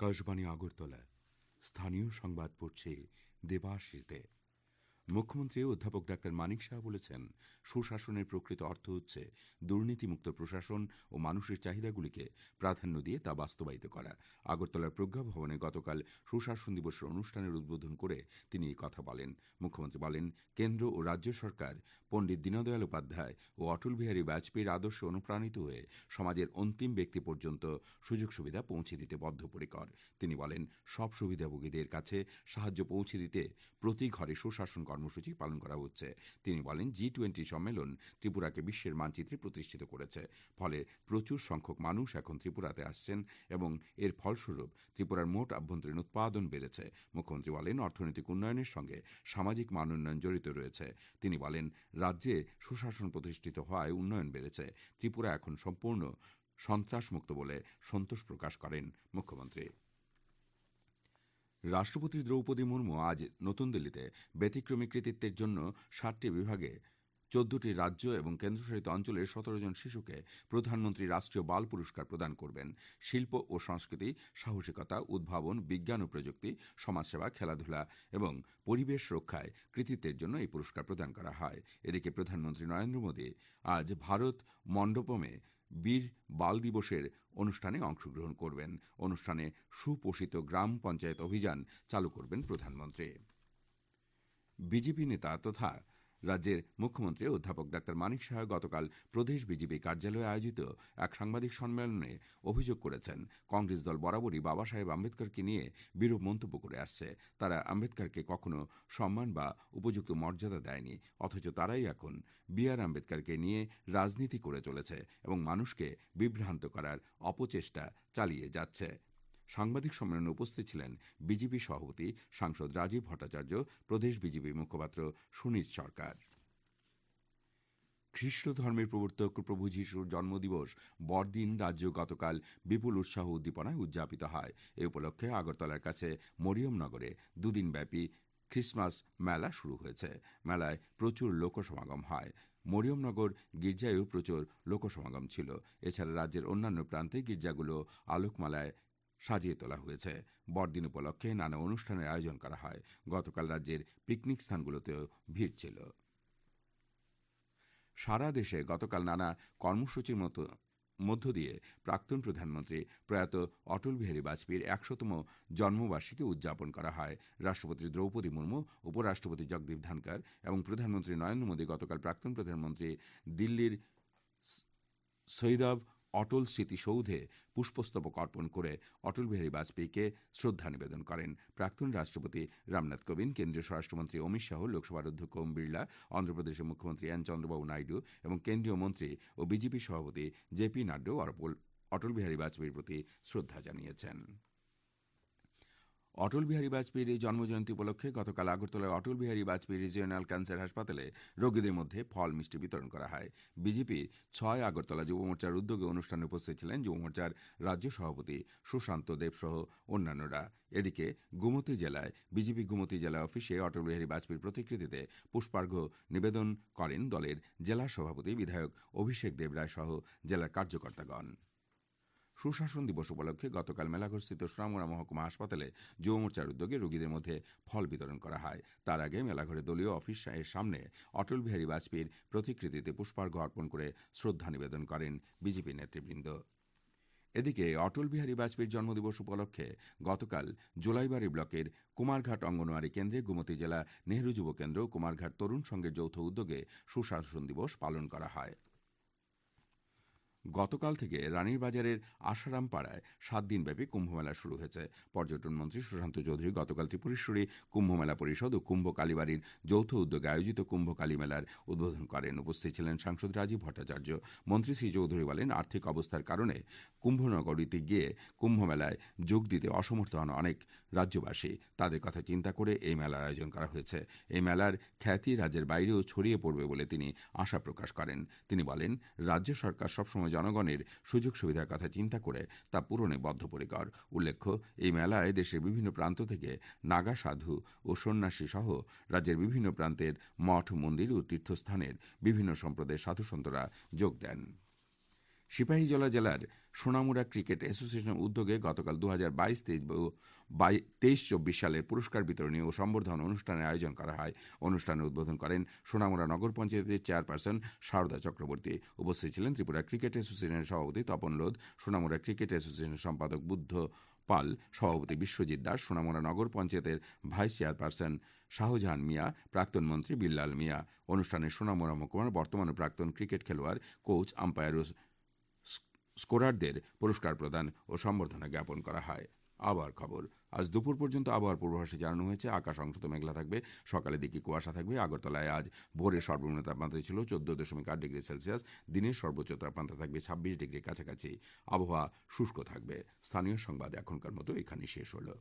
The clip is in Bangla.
আকাশবাণী আগরতলা স্থানীয় সংবাদ পড়ছে দেবাশিস মুখ্যমন্ত্রী অধ্যাপক ডাক্তার মানিক শাহ বলেছেন, সুশাসনের প্রকৃত অর্থ হচ্ছে দুর্নীতিমুক্ত প্রশাসন ও মানুষের চাহিদাগুলিকে প্রাধান্য দিয়ে তা বাস্তবায়িত করা। আগরতলার প্রজ্ঞা ভবনে গতকাল সুশাসন দিবসের অনুষ্ঠানের উদ্বোধন করে তিনি এই কথা বলেন। মুখ্যমন্ত্রী বলেন, কেন্দ্র ও রাজ্য সরকার পণ্ডিত দীনদয়াল উপাধ্যায় ও অটল বিহারী বাজপেয়ীর আদর্শে অনুপ্রাণিত হয়ে সমাজের অন্তিম ব্যক্তি পর্যন্ত সুযোগ সুবিধা পৌঁছে দিতে বদ্ধপরিকর। তিনি বলেন, সব সুবিধাভোগীদের কাছে সাহায্য পৌঁছে দিতে প্রতি ঘরে সুশাসন কর্মসূচি পালন করা হচ্ছে। তিনি বলেন জি টোয়েন্টি সম্মেলন ত্রিপুরাকে বিশ্বের মানচিত্রে প্রতিষ্ঠিত করেছে। ফলে প্রচুর সংখ্যক মানুষ এখন ত্রিপুরাতে আসছেন এবং এর ফলস্বরূপ ত্রিপুরার মোট আভ্যন্তরীণ উৎপাদন বেড়েছে। মুখ্যমন্ত্রী বলেন, অর্থনৈতিক উন্নয়নের সঙ্গে সামাজিক মান উন্নয়ন জড়িত রয়েছে। তিনি বলেন, রাজ্যে সুশাসন প্রতিষ্ঠিত হওয়ায় উন্নয়ন বেড়েছে। ত্রিপুরা এখন সম্পূর্ণ সন্ত্রাসমুক্ত বলে সন্তোষ প্রকাশ করেন মুখ্যমন্ত্রী। রাষ্ট্রপতি দ্রৌপদী মুর্মু আজ নতুন দিল্লিতে ব্যতিক্রমী কৃতিত্বের জন্য ষাটটি বিভাগে চোদ্দটি রাজ্য এবং কেন্দ্রশাসিত অঞ্চলের সতেরো জন শিশুকে প্রধানমন্ত্রী রাষ্ট্রীয় বাল পুরস্কার প্রদান করবেন। শিল্প ও সংস্কৃতি, সাহসিকতা, উদ্ভাবন, বিজ্ঞান ও প্রযুক্তি, সমাজসেবা, খেলাধুলা এবং পরিবেশ রক্ষায় কৃতিত্বের জন্য এই পুরস্কার প্রদান করা হয়। এদিকে প্রধানমন্ত্রী নরেন্দ্র মোদী আজ ভারত মণ্ডপমে বীর বাল দিবসের অনুষ্ঠানে অংশগ্রহণ করবেন। অনুষ্ঠানে সুপোষিত গ্রাম পঞ্চায়েত অভিযান চালু করবেন প্রধানমন্ত্রী। বিজেপি নেতা তথা রাজ্যের মুখ্যমন্ত্রী অধ্যাপক ডাক্তার মানিক সাহা গতকাল প্রদেশ বিজেপি কার্যালয়ে আয়োজিত এক সাংবাদিক সম্মেলনে অভিযোগ করেছেন, কংগ্রেস দল বরাবরই বাবা সাহেব আম্বেদকরকে নিয়ে বিরূপ মন্তব্য করে আসছে। তারা আম্বেদকরকে কখনো সম্মান বা উপযুক্ত মর্যাদা দেয়নি, অথচ তারাই এখন বি আর আম্বেদকরকে নিয়ে রাজনীতি করে চলেছে এবং মানুষকে বিভ্রান্ত করার অপচেষ্টা চালিয়ে যাচ্ছে। সাংবাদিক সম্মেলনে উপস্থিত ছিলেন বিজেপি সভাপতি সাংসদ রাজীব ভট্টাচার্য, প্রদেশ বিজেপি মুখপাত্র সুনীত সরকার। খ্রিস্ট ধর্মের প্রবর্তক প্রভু যিশুর জন্মদিবস বড়দিন রাজ্য গতকাল বিপুল উৎসাহ উদ্দীপনায় উদযাপিত হয়। এ উপলক্ষে আগরতলার কাছে মরিয়মনগরে দুদিনব্যাপী খ্রিসমাস মেলা শুরু হয়েছে। মেলায় প্রচুর লোকসমাগম হয়। মরিয়মনগর গির্জায়ও প্রচুর লোকসমাগম ছিল। এছাড়া রাজ্যের অন্যান্য প্রান্তে গির্জাগুলো আলোকমালায় সাজিয়ে তোলা হয়েছে। বড়দিন উপলক্ষে নানা অনুষ্ঠানের আয়োজন করা হয়। গতকাল রাজ্যের পিকনিক স্থানগুলোতেও ভিড় ছিল। সারা দেশে গতকাল নানা কর্মসূচির মতো, মধ্য দিয়ে প্রাক্তন প্রধানমন্ত্রী প্রয়াত অটল বিহারী বাজপেয়ীর একশোতম জন্মবার্ষিকী উদযাপন করা হয়। রাষ্ট্রপতি দ্রৌপদী মুর্মু, উপরাষ্ট্রপতি জগদীপ ধানকার এবং প্রধানমন্ত্রী নরেন্দ্র মোদী গতকাল প্রাক্তন প্রধানমন্ত্রী দিল্লির সৈদাব অটল স্মৃতিসৌধে পুষ্পস্তবক অর্পণ করে অটল বিহারী বাজপেয়ীকে শ্রদ্ধা নিবেদন করেন প্রাক্তন রাষ্ট্রপতি রামনাথ কোবিন্দ, কেন্দ্রীয় স্বরাষ্ট্রমন্ত্রী অমিত শাহ, লোকসভার অধ্যক্ষ ওম বিড়লা, অন্ধ্রপ্রদেশের মুখ্যমন্ত্রী এন চন্দ্রবাবু নাইডু এবং কেন্দ্রীয় মন্ত্রী ও বিজেপি সভাপতি জে পি নাড্ডাও অটল বিহারী বাজপেয়ীর প্রতি শ্রদ্ধা জানিয়েছেন। অটল বিহারী বাজপেয়ীর এই জন্মজয়ন্তী উপলক্ষে গতকাল আগরতলায় অটল বিহারী বাজপেয়ী রিজিওনাল ক্যান্সার হাসপাতালে রোগীদের মধ্যে ফল মিষ্টি বিতরণ করা হয়। বিজেপির ছয় আগরতলা যুব মোর্চার উদ্যোগে অনুষ্ঠানে উপস্থিত ছিলেন যুব মোর্চার রাজ্য সভাপতি সুশান্ত দেব সহ অন্যান্যরা। এদিকে গুমতি জেলায়, বিজেপি গুমতি জেলা অফিসে অটল বিহারী বাজপেয়ীর প্রতিকৃতিতে পুষ্পার্ঘ নিবেদন করেন দলের জেলা সভাপতি বিধায়ক অভিষেক দেবরায় সহ জেলার কার্যকর্তাগণ। সুশাসন দিবস উপলক্ষে গতকাল মেলাঘরস্থিত সুরামুড়া মহকুমা হাসপাতালে যুব মোর্চার উদ্যোগে রোগীদের মধ্যে ফল বিতরণ করা হয়। তার আগে মেলাঘরে দলীয় অফিস এর সামনে অটল বিহারী বাজপেয়ীর প্রতিকৃতিতে পুষ্পার্ঘ অর্পণ করে শ্রদ্ধা নিবেদন করেন বিজেপি নেতৃবৃন্দ। এদিকে অটল বিহারী বাজপেয়ীর জন্মদিবস উপলক্ষে গতকাল জুলাইবাড়ি ব্লকের কুমারঘাট অঙ্গনওয়াড়ি কেন্দ্রে গুমতি জেলা নেহরু যুব কেন্দ্র কুমারঘাট তরুণ সংঘের যৌথ উদ্যোগে সুশাসন দিবস পালন করা হয়। গতকাল থেকে রানীর বাজারের আশারাম পাড়ায় সাত দিনব্যাপী কুম্ভমেলা শুরু হয়েছে। পর্যটন মন্ত্রী সুশান্ত চৌধুরী গতকাল ত্রিপুরেশ্বরী কুম্ভমেলা পরিষদ ও কুম্ভ কালীবাড়ির যৌথ উদ্যোগে আয়োজিত কুম্ভ কালী মেলার উদ্বোধন করেন। উপস্থিত ছিলেন সাংসদ রাজীব ভট্টাচার্য। মন্ত্রী শ্রী চৌধুরী বলেন, আর্থিক অবস্থার কারণে কুম্ভনগরীতে গিয়ে কুম্ভমেলায় যোগ দিতে অসমর্থ হন অনেক রাজ্যবাসী। তাদের কথা চিন্তা করে এই মেলার আয়োজন করা হয়েছে। এই মেলার খ্যাতি রাজ্যের বাইরেও ছড়িয়ে পড়বে বলে তিনি আশা প্রকাশ করেন। তিনি বলেন, রাজ্য সরকার সবসময় জনগণের সুযোগ সুবিধার কথা চিন্তা করে তা পূরণে বদ্ধপরিকর। উল্লেখ্য, এই মেলায় দেশের বিভিন্ন প্রান্ত থেকে নাগা সাধু ও সন্ন্যাসী সহ রাজ্যের বিভিন্ন প্রান্তের মঠ, মন্দির ও তীর্থস্থানের বিভিন্ন সম্প্রদায়ের সাধুসন্তরা যোগ দেন। সিপাহীজলা জেলার সোনামুড়া ক্রিকেট অ্যাসোসিয়েশনের উদ্যোগে গতকাল দু হাজার বাইশ তেইশ তেইশ চব্বিশ সালের পুরস্কার বিতরণী ও সম্বর্ধনা অনুষ্ঠানের আয়োজন করা হয়। অনুষ্ঠানে উদ্বোধন করেন সোনামুড়া নগর পঞ্চায়েতের চেয়ারপারসন শারদা চক্রবর্তী। উপস্থিত ছিলেন ত্রিপুরা ক্রিকেট অ্যাসোসিয়েশনের সভাপতি তপন লোধ, সোনামুড়া ক্রিকেট অ্যাসোসিয়েশনের সম্পাদক বুদ্ধ পাল, সভাপতি বিশ্বজিৎ দাস, সোনামুড়া নগর পঞ্চায়েতের ভাইস চেয়ারপারসন শাহজাহান মিয়া, প্রাক্তন মন্ত্রী বিল্লাল মিয়া। অনুষ্ঠানে সোনামুড়া মহকুমার বর্তমান প্রাক্তন ক্রিকেট খেলোয়াড়, কোচ আম্পায়ার ও স্কোরারদের পুরস্কার প্রদান ও সম্বর্ধনা জ্ঞাপন করা হয়। আবার খবর, আজ দুপুর পর্যন্ত আবহাওয়ার পূর্বাভাসে জানানো হয়েছে, আকাশ অংশত মেঘলা থাকবে, সকালে দিকে কুয়াশা থাকবে, আগরতলায় আজ ভোরের সর্বনিম্ন তাপমাত্রা ছিল চোদ্দ দশমিক আট ডিগ্রি সেলসিয়াস দিনের সর্বোচ্চ তাপমাত্রা থাকবে ছাব্বিশ ডিগ্রি কাছাকাছি। আবহাওয়া শুষ্ক থাকবে। স্থানীয় সংবাদ এখনকার মতো এখানেই শেষ হলো।